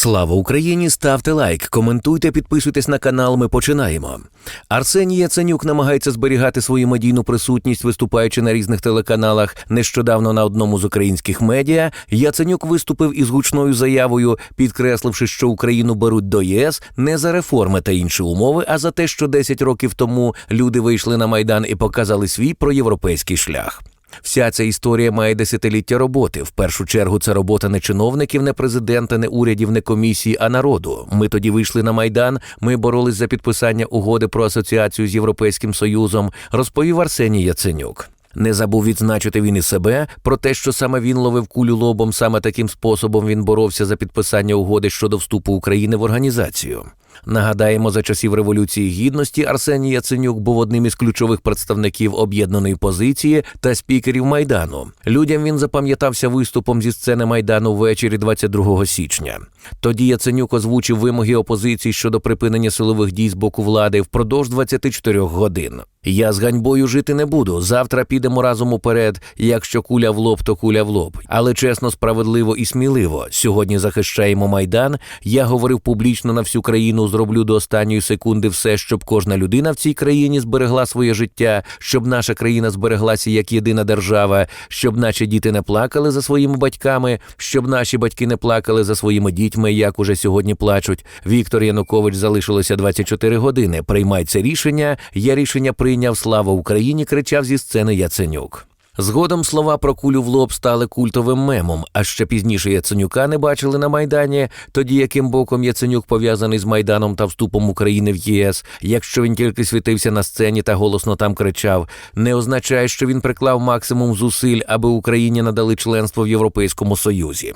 Слава Україні! Ставте лайк, коментуйте, підписуйтесь на канал. Ми починаємо. Арсеній Яценюк намагається зберігати свою медійну присутність, виступаючи на різних телеканалах. Нещодавно на одному з українських медіа Яценюк виступив із гучною заявою, підкресливши, що Україну беруть до ЄС не за реформи та інші умови, а за те, що 10 років тому люди вийшли на майдан і показали свій проєвропейський шлях. Вся ця історія має десятиліття роботи. В першу чергу це робота не чиновників, не президента, не урядів, не комісії, а народу. Ми тоді вийшли на майдан. Ми боролись за підписання угоди про асоціацію з Європейським Союзом. Розповів Арсеній Яценюк. Не забув відзначити він і себе про те, що саме він ловив кулю лобом, саме таким способом він боровся за підписання угоди щодо вступу України в організацію. Нагадаємо, за часів Революції Гідності Арсеній Яценюк був одним із ключових представників об'єднаної позиції та спікерів Майдану. Людям він запам'ятався виступом зі сцени Майдану ввечері 22 січня. Тоді Яценюк озвучив вимоги опозиції щодо припинення силових дій з боку влади впродовж 24 годин. Я з ганьбою жити не буду. Завтра підемо разом уперед. Якщо куля в лоб, то куля в лоб. Але чесно, справедливо і сміливо. Сьогодні захищаємо майдан. Я говорив публічно на всю країну. Зроблю до останньої секунди все, щоб кожна людина в цій країні зберегла своє життя, щоб наша країна збереглася як єдина держава, щоб наші діти не плакали за своїми батьками, щоб наші батьки не плакали за своїми дітьми, як уже сьогодні плачуть. Віктор Янукович залишилося 24 години. Приймай це рішення. Я рішення прийняв. Слава Україні! кричав зі сцени Яценюк. Згодом слова про кулю в лоб стали культовим мемом, а ще пізніше Яценюка не бачили на Майдані, тоді яким боком Яценюк пов'язаний з Майданом та вступом України в ЄС, якщо він тільки світився на сцені та голосно там кричав, не означає, що він приклав максимум зусиль, аби Україні надали членство в Європейському Союзі.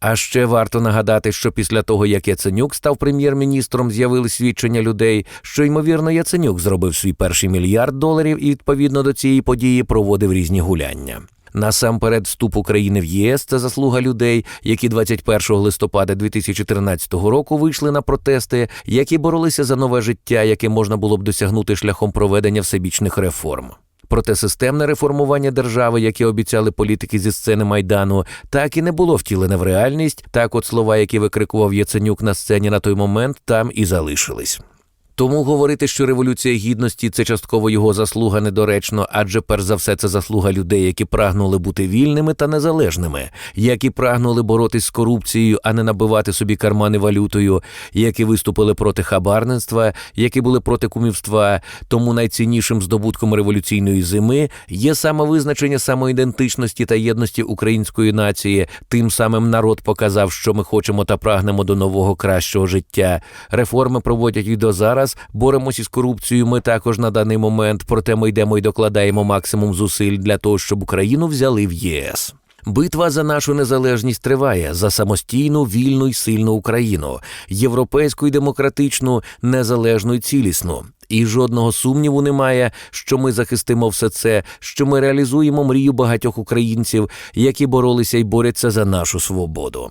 А ще варто нагадати, що після того, як Яценюк став прем'єр-міністром, з'явились свідчення людей, що ймовірно Яценюк зробив свій перший мільярд доларів і відповідно до цієї події проводив різні гуляння. Насамперед, вступ України в ЄС це заслуга людей, які 21 листопада 2013 року вийшли на протести, які боролися за нове життя, яке можна було б досягнути шляхом проведення всебічних реформ. Проте системне реформування держави, яке обіцяли політики зі сцени майдану, так і не було втілене в реальність. Так, от слова, які викрикував Яценюк на сцені на той момент, там і залишились. Тому говорити, що революція гідності це частково його заслуга недоречно, адже перш за все це заслуга людей, які прагнули бути вільними та незалежними, які прагнули боротись з корупцією, а не набивати собі кармани валютою, які виступили проти хабарництва, які були проти кумівства. Тому найціннішим здобутком революційної зими є саме визначення самоідентичності та єдності української нації. Тим самим народ показав, що ми хочемо та прагнемо до нового кращого життя. Реформи проводять і до зараз. Боремося із корупцією. Ми також на даний момент. Проте ми йдемо і докладаємо максимум зусиль для того, щоб Україну взяли в ЄС. Битва за нашу незалежність триває за самостійну, вільну й сильну Україну, європейську й демократичну, незалежну й цілісну. І жодного сумніву немає, що ми захистимо все це, що ми реалізуємо мрію багатьох українців, які боролися й борються за нашу свободу.